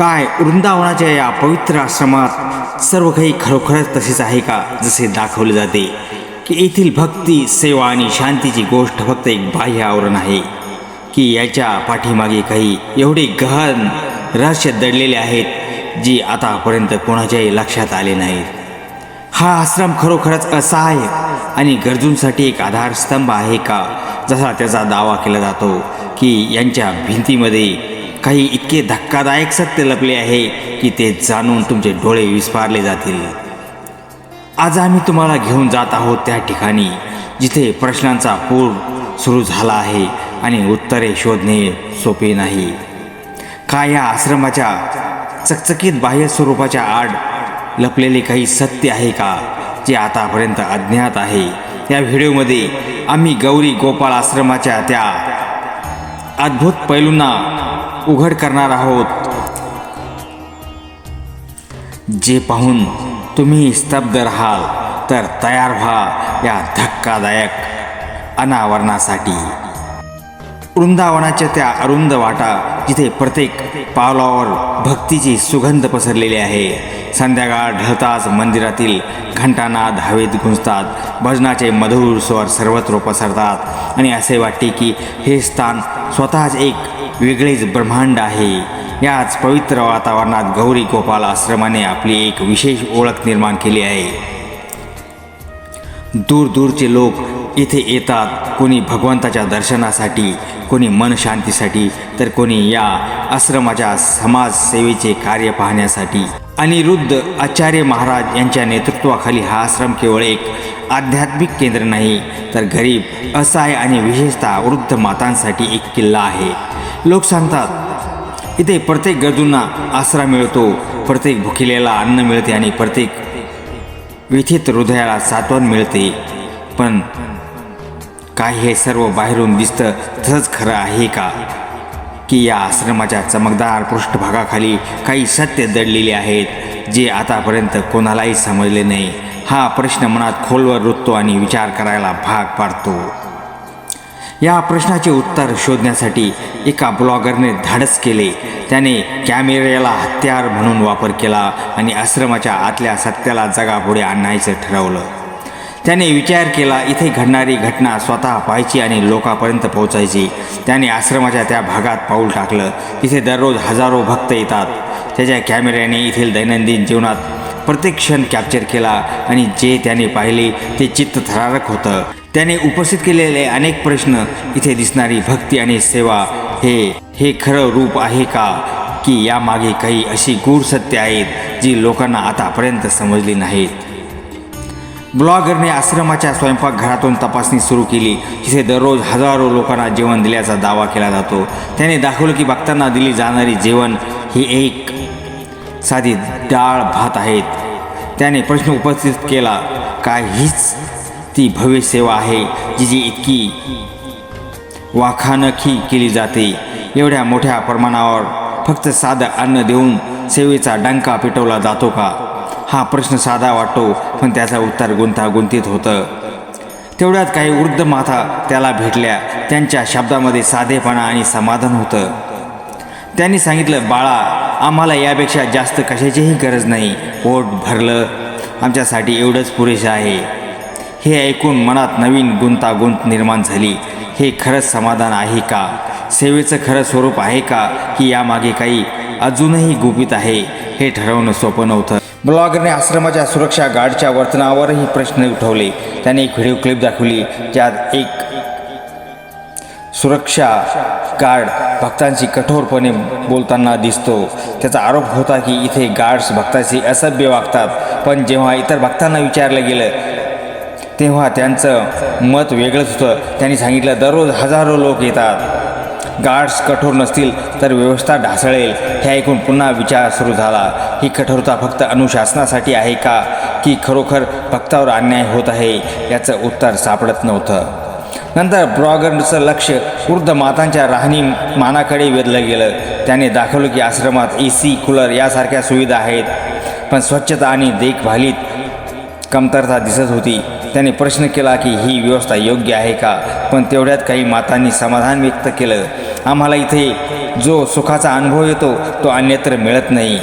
काय वृंदावनाच्या या पवित्र आश्रमात सर्व काही खरोखरच तसेच आहे का? जसे दाखवले जाते की येथील भक्ती सेवा आणि शांतीची गोष्ट फक्त एक बाह्य आवरण आहे की याच्या पाठीमागे काही एवढे गहन रहस्य दडलेले आहेत जी आतापर्यंत कोणाच्याही लक्षात आले नाहीत. हा आश्रम खरोखरच असहाय्य आणि गरजूंसाठी एक आधारस्तंभ आहे का? जसा त्याचा दावा केला जातो की यांच्या भिंतीमध्ये काही इतके धक्कादायक सत्य लपले आहे की ते जाणून तुमचे डोळे विस्फारले जातील. आज आम्ही तुम्हाला घेऊन जात आहोत त्या ठिकाणी जिथे प्रश्नांचा पूर सुरू झाला आहे आणि उत्तरे शोधणे सोपे नाही. का या आश्रमाच्या चकचकीत बाह्य स्वरूपाच्या आड लपलेले काही सत्य आहे का जे आतापर्यंत अज्ञात आहे? या व्हिडिओमध्ये आम्ही गौरी गोपाळ आश्रमाच्या त्या अद्भुत पैलूंना उघड करणार आहोत. जे पाहून तुम्ही स्तब्ध राहाल तर तयार व्हा या धक्कादायक अनावरणासाठी. वृंदावनाच्या त्या अरुंद वाटा जिथे प्रत्येक पावलावर भक्तीची सुगंध पसरलेली आहे. संध्याकाळ ढळताच मंदिरातील घंटानाद हवेत गुंजतात. भजनाचे मधुर स्वर सर्वत्र पसरतात. आणि असे वाटते की हे स्थान स्वतःच एक वेगळेच ब्रह्मांड आहे. याच पवित्र वातावरणात गौरी गोपाल आश्रमाने आपली एक विशेष ओळख निर्माण केली आहे. दूर दूरचे लोक इथे येतात. कोणी भगवंताच्या दर्शनासाठी कोणी मनशांतीसाठी तर कोणी या आश्रमाच्या समाजसेवेचे कार्य पाहण्यासाठी. अनिरुद्ध आचार्य महाराज यांच्या नेतृत्वाखाली हा आश्रम केवळ एक आध्यात्मिक केंद्र नाही तर गरीब असहाय आणि विशेषतः वृद्ध मातांसाठी एक किल्ला आहे. लोक सांगतात इथे प्रत्येक गरजूंना आसरा मिळतो प्रत्येक भुकिलेला अन्न मिळते आणि प्रत्येक व्यथित हृदयाला सात्वन मिळते. पण काय हे सर्व बाहेरून दिसतं तसंच खरं आहे का? की या आश्रमाच्या चमकदार पृष्ठभागाखाली काही सत्य दडलेले आहेत जे आतापर्यंत कोणालाही समजले नाही? हा प्रश्न मनात खोलवर रुततो आणि विचार करायला भाग पाडतो. या प्रश्नाचे उत्तर शोधण्यासाठी एका ब्लॉगरने धाडस केले. त्याने कॅमेऱ्याला हत्यार म्हणून वापर केला आणि आश्रमाच्या आतल्या सत्याला जगापुढे आणायचं ठरवलं. त्याने विचार केला इथे घडणारी घटना स्वतः पाहायची आणि लोकांपर्यंत पोहोचायची. त्याने आश्रमाच्या त्या भागात पाऊल टाकलं. तिथे दररोज हजारो भक्त येतात. त्याच्या कॅमेऱ्याने येथील दैनंदिन जीवनात प्रत्येक क्षण कॅप्चर केला आणि जे त्याने पाहिले ते चित्त थरारक होतं. त्याने उपस्थित केलेले अनेक प्रश्न इथे दिसणारी भक्ती आणि सेवा हे हे खरं रूप आहे का? की यामागे काही अशी गूढ सत्य आहेत जी लोकांना आतापर्यंत समजली नाहीत? ब्लॉगरने आश्रमाच्या स्वयंपाकघरातून तपासणी सुरू केली जिथे दररोज हजारो लोकांना जेवण दिल्याचा दावा केला जातो. त्याने दाखवलं की भक्तांना दिली जाणारी जेवण ही एक साधी डाळ भात आहेत त्याने प्रश्न उपस्थित केला काय हीच ती भव्य सेवा आहे जी जी इतकी वाखाणखी केली जाते. एवढ्या मोठ्या प्रमाणावर फक्त साधं अन्न देऊन सेवेचा डंका पेटवला जातो का? हा प्रश्न साधा वाटतो पण त्याचा उत्तर गुंतागुंतीत होतं. तेवढ्यात काही वृद्ध माता त्याला भेटल्या. त्यांच्या शब्दामध्ये साधेपणा आणि समाधान होतं. त्यांनी सांगितलं बाळा आम्हाला यापेक्षा जास्त कशाचीही गरज नाही. पोट भरलं. आमच्यासाठी एवढंच पुरेसं आहे. हे ऐकून मनात नवीन गुंतागुंत निर्माण झाली. हे खरंच समाधान आहे का? सेवेचं खरं स्वरूप आहे का? की यामागे काही अजूनही गुपित आहे. हे ठरवणं सोपं नव्हतं. ब्लॉगरने आश्रमाच्या सुरक्षा गार्डच्या वर्तनावरही प्रश्न उठवले. त्याने एक व्हिडिओ क्लिप दाखवली ज्यात एक सुरक्षा गार्ड भक्तांशी कठोरपणे बोलताना दिसतो. त्याचा आरोप होता की इथे गार्ड्स भक्तांशी असभ्य वागतात. पण जेव्हा इतर भक्तांना विचारलं गेलं तेव्हा त्यांचं मत वेगळंच होतं. त्यांनी सांगितलं दररोज हजारो लोक येतात. गार्ड्स कठोर नसतील तर व्यवस्था ढासळेल. हे ऐकून पुन्हा विचार सुरू झाला. ही कठोरता फक्त अनुशासनासाठी आहे का? की खरोखर भक्तावर अन्याय होत आहे? याचं उत्तर सापडत नव्हतं. नंतर ब्रॉगनचं लक्ष वृद्ध मातांच्या राहणी मानाकडे वेधलं गेलं. त्याने दाखवलं की आश्रमात ए सी कूलर यासारख्या सुविधा आहेत. पण स्वच्छता आणि देखभालीत कमतरता दिसत होती. त्याने प्रश्न केला की ही व्यवस्था योग्य आहे का? पण तेवढ्यात काही मातांनी समाधान व्यक्त केलं. आम्हाला इथे जो सुखाचा अनुभव येतो तो अन्यत्र मिळत नाही.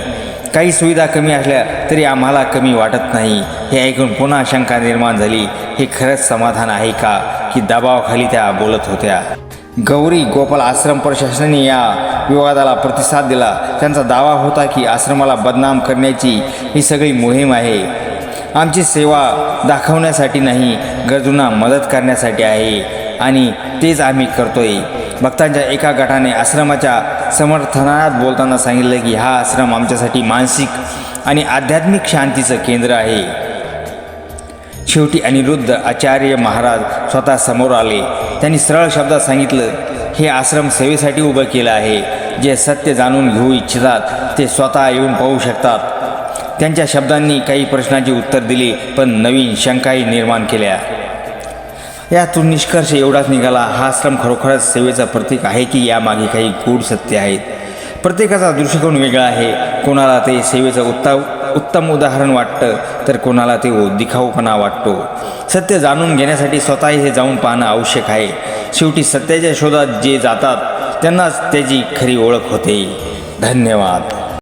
काही सुविधा कमी असल्या तरी आम्हाला कमी वाटत नाही. हे ऐकून पुन्हा शंका निर्माण झाली. हे खरंच समाधान आहे का? की दबावाखाली त्या बोलत होत्या. गौरी गोपाल आश्रम प्रशासनाने या विवादाला प्रतिसाद दिला. त्यांचा दावा होता की आश्रमाला बदनाम करण्याची ही सगळी मोहीम आहे. आमची सेवा दाखवण्यासाठी नाही गरजूंना मदत करण्यासाठी आहे. आणि तेच आम्ही करतोय. भक्तांच्या एका गटाने आश्रमाच्या समर्थनात बोलताना सांगितलं की हा आश्रम आमच्यासाठी मानसिक आणि आध्यात्मिक शांतीचं केंद्र आहे. शेवटी अनिरुद्ध आचार्य महाराज स्वतः समोर आले. त्यांनी सरळ शब्दात सांगितलं हे आश्रम सेवेसाठी उभं केलं आहे. जे सत्य जाणून घेऊ इच्छितात ते स्वतः येऊन पाहू शकतात. त्यांच्या शब्दांनी काही प्रश्नांची उत्तर दिली पण नवीन शंकाही निर्माण केल्या. यातून निष्कर्ष एवढाच निघाला हा आश्रम खरोखरच सेवेचा प्रतीक आहे की यामागे काही गूढ सत्य आहेत. प्रत्येकाचा दृष्टिकोन वेगळा आहे. कोणाला ते सेवेचं उत्तम उत्तम उदाहरण वाटतं तर कोणाला ते दिखाऊपणा वाटतो. सत्य जाणून घेण्यासाठी स्वतःही हे जाऊन पाहणं आवश्यक आहे. शेवटी सत्याच्या शोधात जे जातात त्यांनाच त्याची खरी ओळख होते. धन्यवाद.